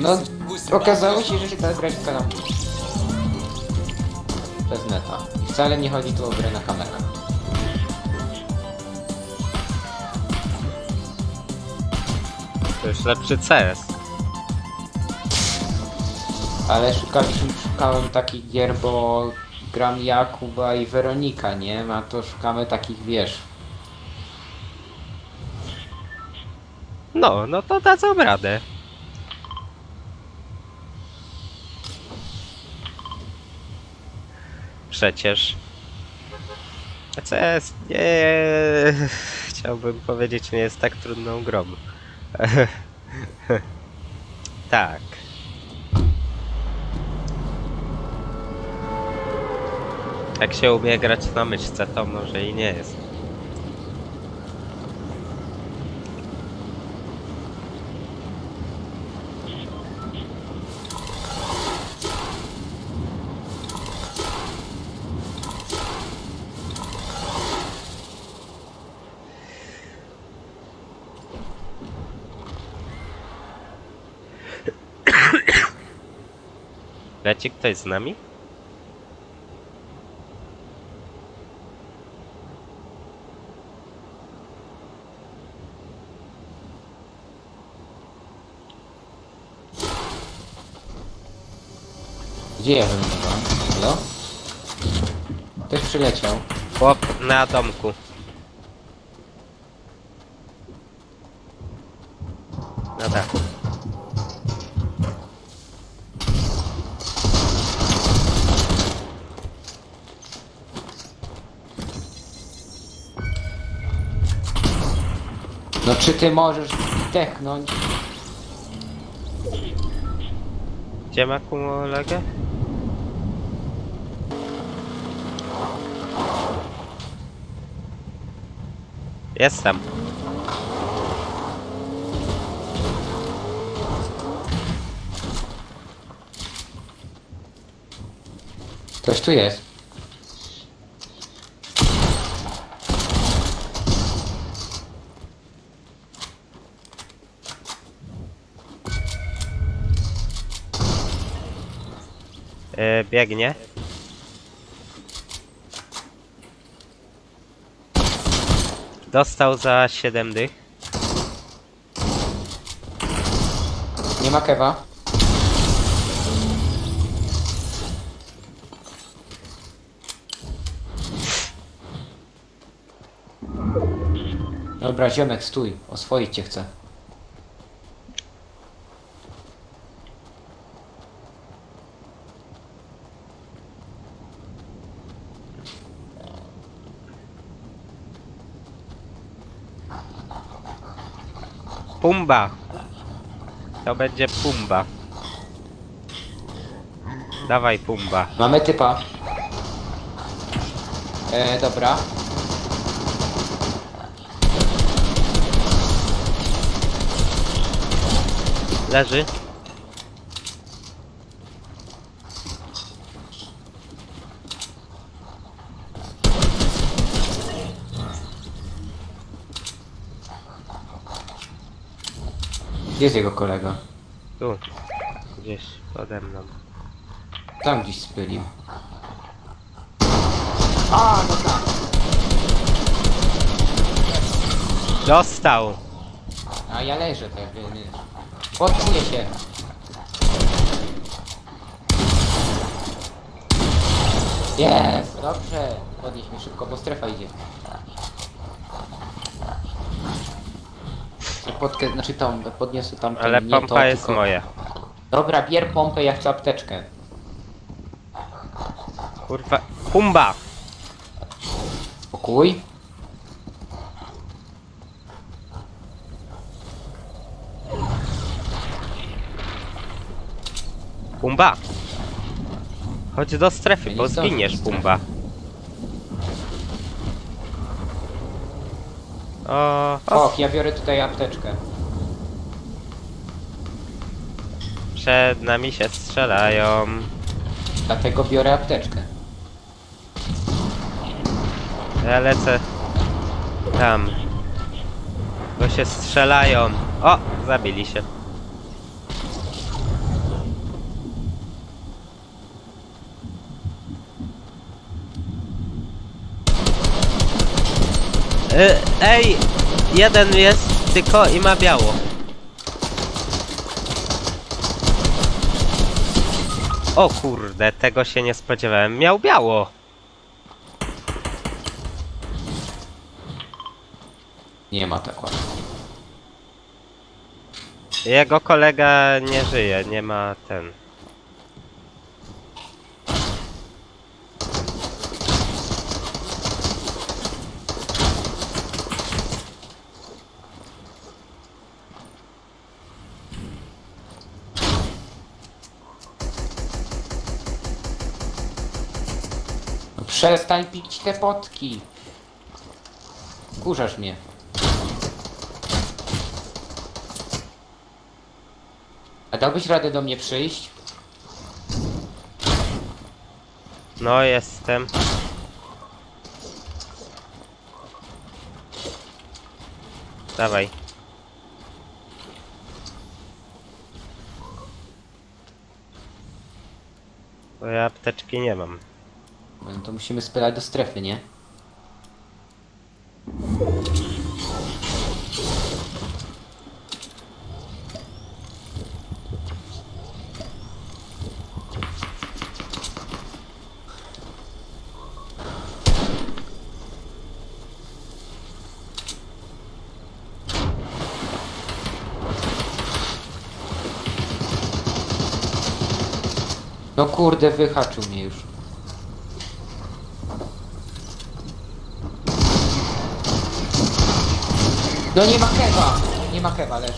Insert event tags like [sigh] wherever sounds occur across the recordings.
No, okazało się, że się da grać w kanapie. Przez neta. I wcale nie chodzi tu o grę na kamerę. To już lepszy CS. Ale szukaliśmy, szukałem takich gier, bo gram ja, Kuba i Weronika, nie? A to szukamy takich, wiesz... No, no to dadzą radę. Przecież. A CS nie. Chciałbym powiedzieć, nie jest tak trudną grą. [laughs] tak. Jak się umie grać na myszce, to może i nie jest. Leci ktoś z nami? Gdzie ja wylądowałem? Halo? Ktoś przyleciał. Chłop na domku. No czy ty możesz zdechnąć? Gdzie ma kolegę? Jestem. Ktoś tu jest. E, biegnie. Dostał za 7 dych. Nie ma kewa. Dobra, ziomek, stój. Oswoić cię chcę. Pumba. To będzie Pumba. Dawaj Pumba. Mamy typa. E, dobra. Leży. Gdzie jest jego kolega? Tu. Gdzieś pode mną. Tam gdzieś spylił. A, no tak. Dostał. A ja leżę tak, wiesz. Podczuję się. Jest, dobrze. Podnieś mnie szybko, bo strefa idzie. Podkę, znaczy tą, podniosę tam Ale nie pompa to, jest tylko- moja. Dobra, bier pompę, ja chcę apteczkę. Kurwa. Pumba! Spokój. Pumba! Chodź do strefy, Ja bo zdążę zginiesz. Pumba. O, o, Och, ja biorę tutaj apteczkę. przed nami się strzelają. Dlatego biorę apteczkę. Ja lecę tam. Bo się strzelają. O, zabili się. Y, ej, jeden jest tylko i ma biało. O kurde, tego się nie spodziewałem. Miał biało. Nie ma tak łatwo. Jego kolega nie żyje, nie ma ten. Przestań pić te potki. Kurzasz mnie. A dałbyś radę do mnie przyjść? No, jestem. Dawaj. Bo ja apteczki nie mam. No to musimy spylać do strefy, nie? No kurde, wyhaczył mnie już. No nie ma kewa! Nie ma kewa, leży.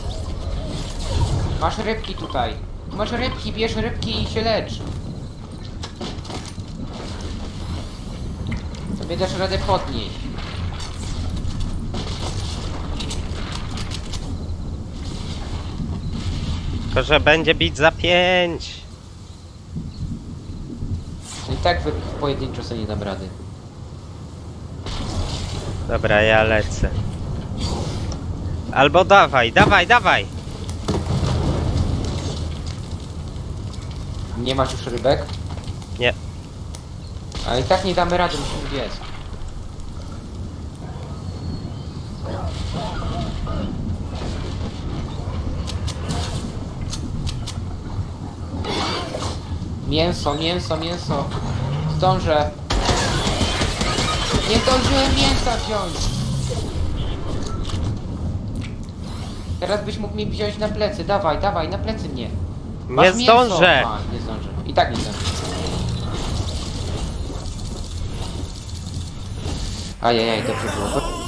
Masz rybki tutaj. Masz rybki, bierz rybki i się lecz. Sobie dasz radę podnieść. Tylko, że będzie bić za pięć. No i tak wy pojedynczo sobie nie dam rady. Dobra, ja lecę. Albo dawaj, dawaj, dawaj! Nie masz już rybek? Nie. Ale i tak nie damy rady, musimy biec. Mięso, mięso, mięso. Zdążę. Nie zdążyłem mięsa wziąć. Teraz byś mógł mi wziąć na plecy. Dawaj, dawaj, na plecy mnie. Nie Masz mięso. zdążę! A, nie zdążę. I tak nie zdążę. Ajajaj, dobrze było.